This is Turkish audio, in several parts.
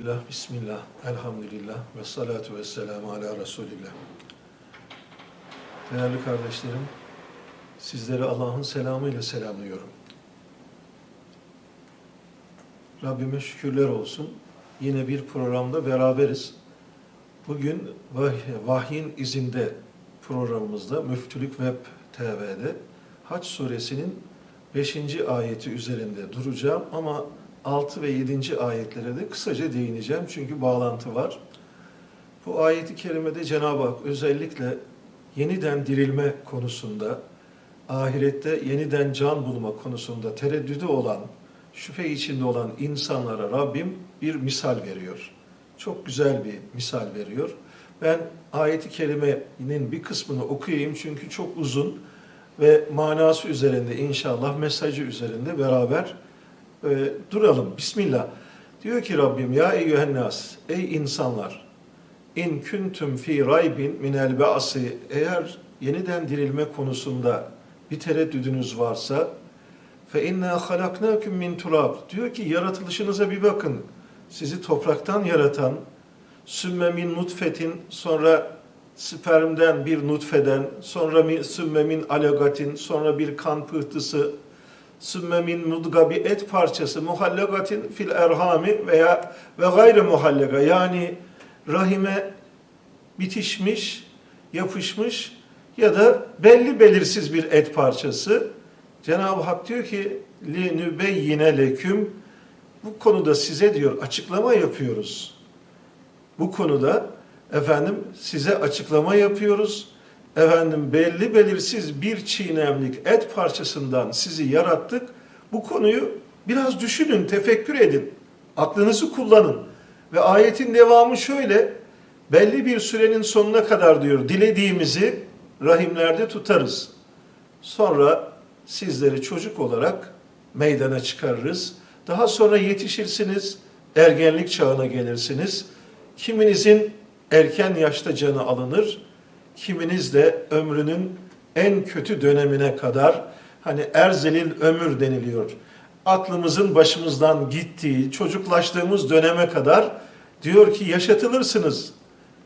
Billah, bismillah, elhamdülillah ve salatu ve selamu ala Resulillah. Değerli kardeşlerim, sizleri Allah'ın selamıyla selamlıyorum. Rabbime şükürler olsun. Yine bir programda beraberiz. Bugün Vah- Vahyin izinde programımızda Müftülük Web TV'de Haç suresinin 5. ayeti üzerinde duracağım ama 6 ve 7. ayetlere de kısaca değineceğim çünkü bağlantı var. Bu ayeti kerimede Cenab-ı Hak özellikle yeniden dirilme konusunda, ahirette yeniden can bulma konusunda tereddüdü olan, şüphe içinde olan insanlara Rabbim bir misal veriyor. Çok güzel bir misal veriyor. Ben ayeti kerimenin bir kısmını okuyayım çünkü çok uzun ve manası üzerinde inşallah mesajı üzerinde beraber e, duralım. Bismillah. Diyor ki Rabbim ya eyyühennas ey insanlar in kuntum fi raybin minel ba'si eğer yeniden dirilme konusunda bir tereddüdünüz varsa fe inna halaknakum min turab diyor ki yaratılışınıza bir bakın. Sizi topraktan yaratan sümme min nutfetin sonra spermden bir nutfeden sonra sümme min alagatin sonra bir kan pıhtısı sümme min mudga bir et parçası muhallagatin fil erhami veya ve gayri muhallaga yani rahime bitişmiş, yapışmış ya da belli belirsiz bir et parçası. Cenab-ı Hak diyor ki li nübeyyine leküm bu konuda size diyor açıklama yapıyoruz. Bu konuda efendim size açıklama yapıyoruz. Efendim belli belirsiz bir çiğnemlik et parçasından sizi yarattık. Bu konuyu biraz düşünün, tefekkür edin. Aklınızı kullanın. Ve ayetin devamı şöyle. Belli bir sürenin sonuna kadar diyor dilediğimizi rahimlerde tutarız. Sonra sizleri çocuk olarak meydana çıkarırız. Daha sonra yetişirsiniz, ergenlik çağına gelirsiniz. Kiminizin erken yaşta canı alınır, kiminiz de ömrünün en kötü dönemine kadar hani erzelil ömür deniliyor. Aklımızın başımızdan gittiği, çocuklaştığımız döneme kadar diyor ki yaşatılırsınız.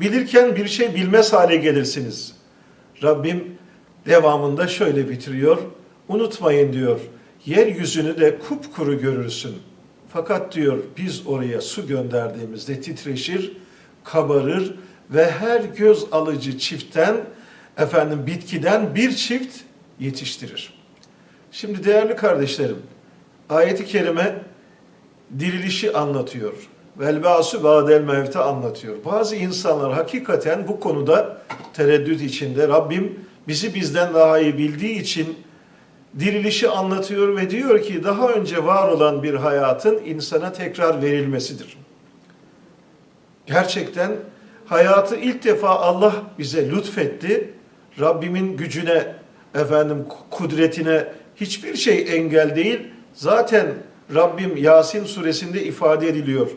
Bilirken bir şey bilmez hale gelirsiniz. Rabbim devamında şöyle bitiriyor. Unutmayın diyor. Yeryüzünü de kupkuru görürsün. Fakat diyor biz oraya su gönderdiğimizde titreşir, kabarır ve her göz alıcı çiftten efendim bitkiden bir çift yetiştirir. Şimdi değerli kardeşlerim, ayeti kerime dirilişi anlatıyor. Velbasu ba'del mevte anlatıyor. Bazı insanlar hakikaten bu konuda tereddüt içinde. Rabbim bizi bizden daha iyi bildiği için dirilişi anlatıyor ve diyor ki daha önce var olan bir hayatın insana tekrar verilmesidir. Gerçekten hayatı ilk defa Allah bize lütfetti. Rabbimin gücüne, efendim kudretine hiçbir şey engel değil. Zaten Rabbim Yasin suresinde ifade ediliyor.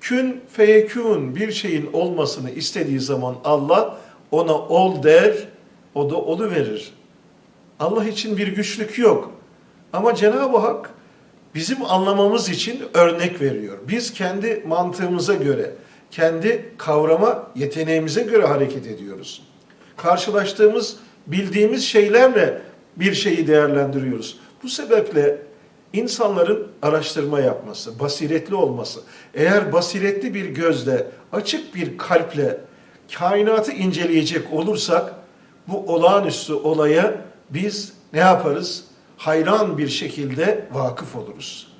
Kün feyekün bir şeyin olmasını istediği zaman Allah ona ol der, o da olu verir. Allah için bir güçlük yok. Ama Cenab-ı Hak bizim anlamamız için örnek veriyor. Biz kendi mantığımıza göre, kendi kavrama yeteneğimize göre hareket ediyoruz. Karşılaştığımız, bildiğimiz şeylerle bir şeyi değerlendiriyoruz. Bu sebeple insanların araştırma yapması, basiretli olması, eğer basiretli bir gözle, açık bir kalple kainatı inceleyecek olursak bu olağanüstü olaya biz ne yaparız? Hayran bir şekilde vakıf oluruz.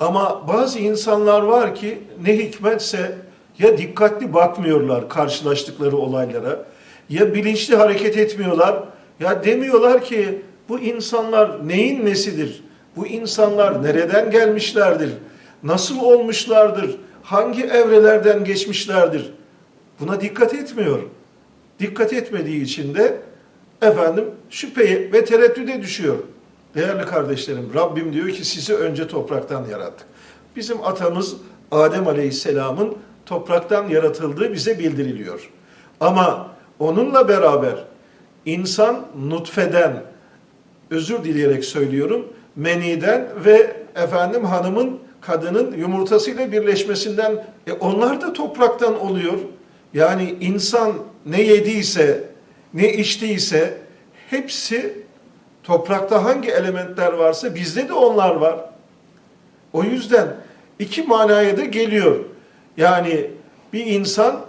Ama bazı insanlar var ki ne hikmetse ya dikkatli bakmıyorlar karşılaştıkları olaylara ya bilinçli hareket etmiyorlar ya demiyorlar ki bu insanlar neyin nesidir? Bu insanlar nereden gelmişlerdir? Nasıl olmuşlardır? Hangi evrelerden geçmişlerdir? Buna dikkat etmiyor. Dikkat etmediği için de efendim şüpheye ve tereddüde düşüyor. Değerli kardeşlerim Rabbim diyor ki sizi önce topraktan yarattık. Bizim atamız Adem Aleyhisselam'ın topraktan yaratıldığı bize bildiriliyor. Ama onunla beraber insan nutfeden, özür dileyerek söylüyorum, meniden ve efendim hanımın kadının yumurtasıyla birleşmesinden e onlar da topraktan oluyor. Yani insan ne yediyse, ne içtiyse hepsi toprakta hangi elementler varsa bizde de onlar var. O yüzden iki manaya da geliyor. Yani bir insan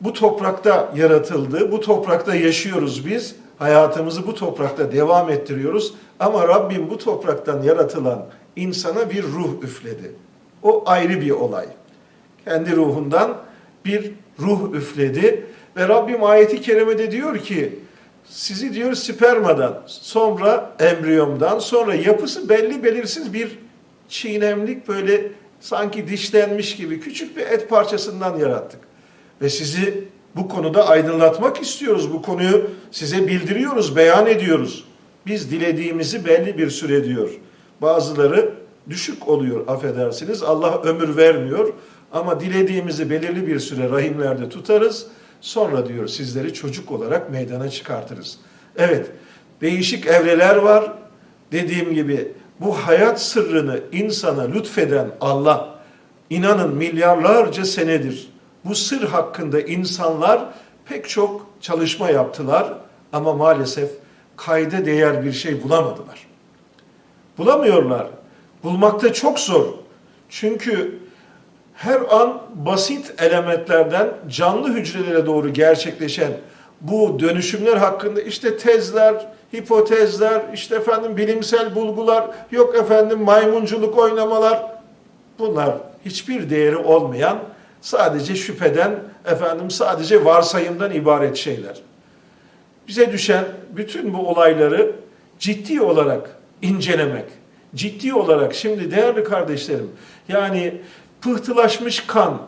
bu toprakta yaratıldı, bu toprakta yaşıyoruz biz, hayatımızı bu toprakta devam ettiriyoruz. Ama Rabbim bu topraktan yaratılan insana bir ruh üfledi. O ayrı bir olay. Kendi ruhundan bir ruh üfledi ve Rabbim ayeti kerimede diyor ki sizi diyor spermadan, sonra embriyomdan, sonra yapısı belli belirsiz bir çiğnemlik böyle sanki dişlenmiş gibi küçük bir et parçasından yarattık. Ve sizi bu konuda aydınlatmak istiyoruz. Bu konuyu size bildiriyoruz, beyan ediyoruz. Biz dilediğimizi belli bir süre diyor. Bazıları düşük oluyor affedersiniz. Allah ömür vermiyor. Ama dilediğimizi belirli bir süre rahimlerde tutarız. Sonra diyor sizleri çocuk olarak meydana çıkartırız. Evet, değişik evreler var. Dediğim gibi bu hayat sırrını insana lütfeden Allah, inanın milyarlarca senedir bu sır hakkında insanlar pek çok çalışma yaptılar ama maalesef kayda değer bir şey bulamadılar. Bulamıyorlar. Bulmakta çok zor. Çünkü her an basit elementlerden canlı hücrelere doğru gerçekleşen bu dönüşümler hakkında işte tezler, hipotezler, işte efendim bilimsel bulgular, yok efendim maymunculuk oynamalar bunlar hiçbir değeri olmayan sadece şüpheden efendim sadece varsayımdan ibaret şeyler. Bize düşen bütün bu olayları ciddi olarak incelemek, ciddi olarak şimdi değerli kardeşlerim yani pıhtılaşmış kan,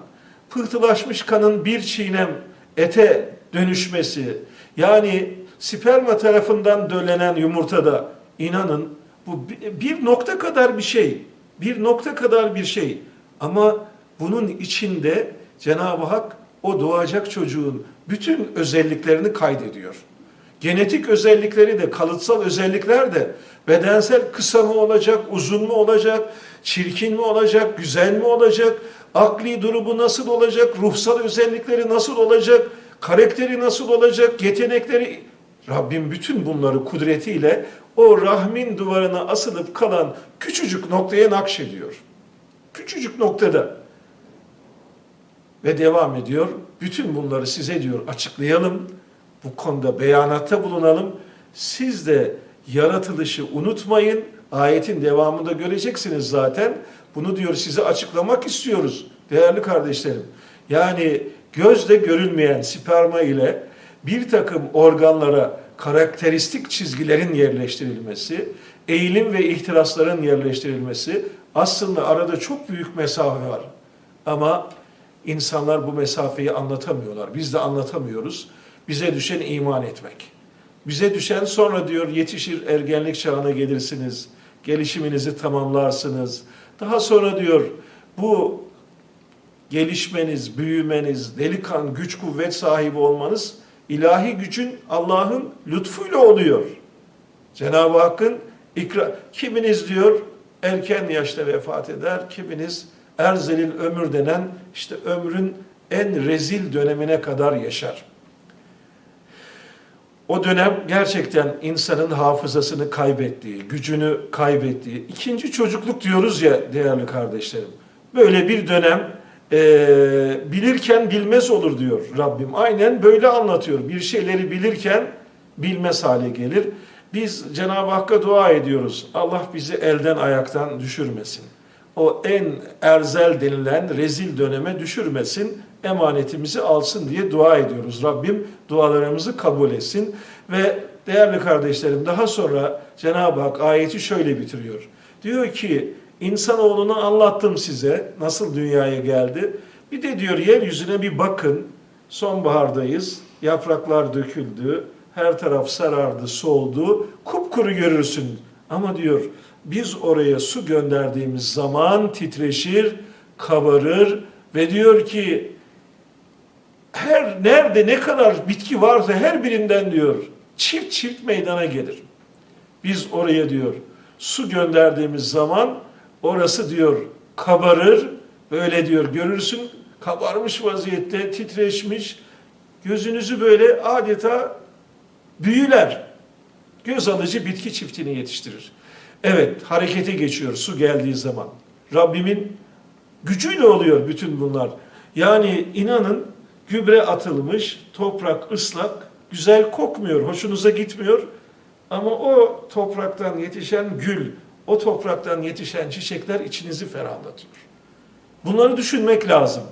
pıhtılaşmış kanın bir çiğnem ete dönüşmesi, yani sperma tarafından döllenen yumurtada inanın bu bir nokta kadar bir şey, bir nokta kadar bir şey. Ama bunun içinde Cenab-ı Hak o doğacak çocuğun bütün özelliklerini kaydediyor. Genetik özellikleri de, kalıtsal özellikler de bedensel kısa mı olacak, uzun mu olacak, çirkin mi olacak, güzel mi olacak, akli durumu nasıl olacak, ruhsal özellikleri nasıl olacak, karakteri nasıl olacak, yetenekleri Rabbim bütün bunları kudretiyle o rahmin duvarına asılıp kalan küçücük noktaya nakşediyor. Küçücük noktada. Ve devam ediyor. Bütün bunları size diyor açıklayalım. Bu konuda beyanatta bulunalım. Siz de yaratılışı unutmayın. Ayetin devamında göreceksiniz zaten. Bunu diyor size açıklamak istiyoruz değerli kardeşlerim. Yani gözle görülmeyen sperma ile bir takım organlara karakteristik çizgilerin yerleştirilmesi, eğilim ve ihtirasların yerleştirilmesi aslında arada çok büyük mesafe var. Ama insanlar bu mesafeyi anlatamıyorlar. Biz de anlatamıyoruz. Bize düşen iman etmek. Bize düşen sonra diyor yetişir ergenlik çağına gelirsiniz. Gelişiminizi tamamlarsınız. Daha sonra diyor bu gelişmeniz, büyümeniz, delikan, güç, kuvvet sahibi olmanız ilahi gücün Allah'ın lütfuyla oluyor. Cenab-ı Hakk'ın ikra kiminiz diyor erken yaşta vefat eder, kiminiz erzelil ömür denen işte ömrün en rezil dönemine kadar yaşar. O dönem gerçekten insanın hafızasını kaybettiği, gücünü kaybettiği, ikinci çocukluk diyoruz ya değerli kardeşlerim. Böyle bir dönem e, bilirken bilmez olur diyor Rabbim. Aynen böyle anlatıyor. Bir şeyleri bilirken bilmez hale gelir. Biz Cenab-ı Hakk'a dua ediyoruz. Allah bizi elden ayaktan düşürmesin. O en erzel denilen rezil döneme düşürmesin. Emanetimizi alsın diye dua ediyoruz. Rabbim dualarımızı kabul etsin. Ve değerli kardeşlerim daha sonra Cenab-ı Hak ayeti şöyle bitiriyor. Diyor ki İnsanoğlunu anlattım size nasıl dünyaya geldi. Bir de diyor yeryüzüne bir bakın. Sonbahardayız. Yapraklar döküldü. Her taraf sarardı, soldu. Kupkuru görürsün. Ama diyor biz oraya su gönderdiğimiz zaman titreşir, kabarır ve diyor ki her nerede ne kadar bitki varsa her birinden diyor çift çift meydana gelir. Biz oraya diyor su gönderdiğimiz zaman orası diyor kabarır. Böyle diyor görürsün kabarmış vaziyette titreşmiş. Gözünüzü böyle adeta büyüler. Göz alıcı bitki çiftini yetiştirir. Evet harekete geçiyor su geldiği zaman. Rabbimin gücüyle oluyor bütün bunlar. Yani inanın gübre atılmış, toprak ıslak, güzel kokmuyor, hoşunuza gitmiyor. Ama o topraktan yetişen gül, o topraktan yetişen çiçekler içinizi ferahlatıyor. Bunları düşünmek lazım.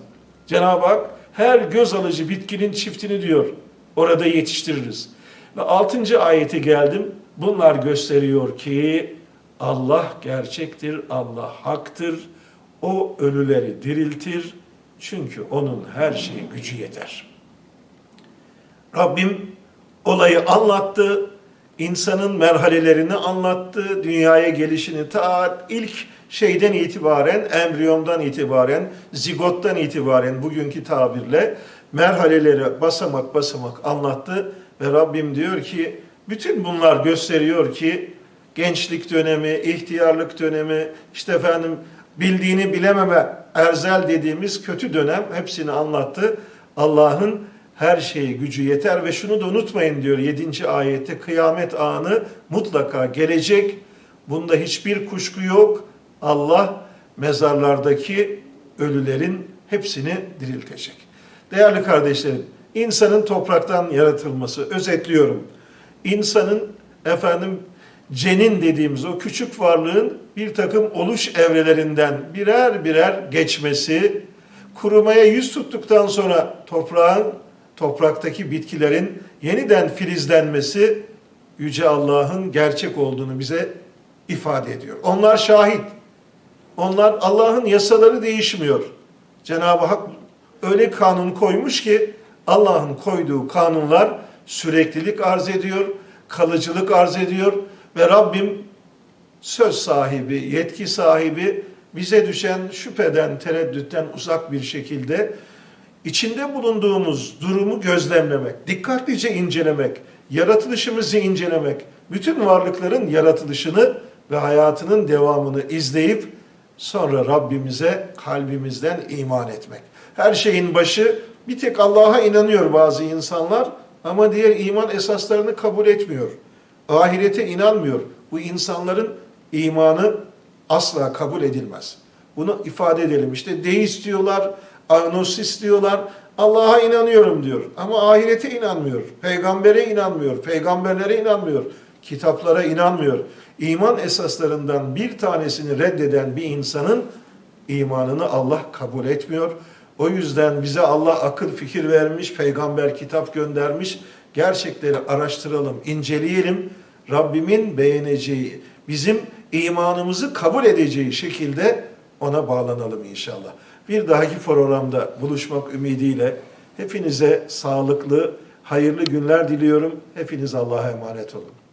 Cenab-ı Hak her göz alıcı bitkinin çiftini diyor. Orada yetiştiririz. Ve altıncı ayete geldim. Bunlar gösteriyor ki Allah gerçektir, Allah haktır. O ölüleri diriltir. Çünkü onun her şeye gücü yeter. Rabbim olayı anlattı. İnsanın merhalelerini anlattı. Dünyaya gelişini ta ilk şeyden itibaren, embriyondan itibaren, zigottan itibaren bugünkü tabirle merhaleleri basamak basamak anlattı. Ve Rabbim diyor ki bütün bunlar gösteriyor ki gençlik dönemi, ihtiyarlık dönemi, işte efendim bildiğini bilememe, erzel dediğimiz kötü dönem hepsini anlattı. Allah'ın her şeye gücü yeter ve şunu da unutmayın diyor 7. ayette kıyamet anı mutlaka gelecek. Bunda hiçbir kuşku yok. Allah mezarlardaki ölülerin hepsini diriltecek. Değerli kardeşlerim, insanın topraktan yaratılması, özetliyorum. İnsanın efendim cenin dediğimiz o küçük varlığın bir takım oluş evrelerinden birer birer geçmesi, kurumaya yüz tuttuktan sonra toprağın, topraktaki bitkilerin yeniden filizlenmesi Yüce Allah'ın gerçek olduğunu bize ifade ediyor. Onlar şahit. Onlar Allah'ın yasaları değişmiyor. Cenab-ı Hak öyle kanun koymuş ki Allah'ın koyduğu kanunlar süreklilik arz ediyor, kalıcılık arz ediyor ve Rabbim söz sahibi, yetki sahibi bize düşen şüpheden, tereddütten uzak bir şekilde içinde bulunduğumuz durumu gözlemlemek, dikkatlice incelemek, yaratılışımızı incelemek, bütün varlıkların yaratılışını ve hayatının devamını izleyip sonra Rabbimize kalbimizden iman etmek. Her şeyin başı bir tek Allah'a inanıyor bazı insanlar ama diğer iman esaslarını kabul etmiyor. Ahirete inanmıyor. Bu insanların imanı asla kabul edilmez. Bunu ifade edelim. İşte deist diyorlar, agnosist diyorlar, Allah'a inanıyorum diyor. Ama ahirete inanmıyor, peygambere inanmıyor, peygamberlere inanmıyor, kitaplara inanmıyor. İman esaslarından bir tanesini reddeden bir insanın imanını Allah kabul etmiyor. O yüzden bize Allah akıl fikir vermiş, peygamber kitap göndermiş. Gerçekleri araştıralım, inceleyelim. Rabbimin beğeneceği, bizim imanımızı kabul edeceği şekilde ona bağlanalım inşallah. Bir dahaki programda buluşmak ümidiyle hepinize sağlıklı, hayırlı günler diliyorum. Hepiniz Allah'a emanet olun.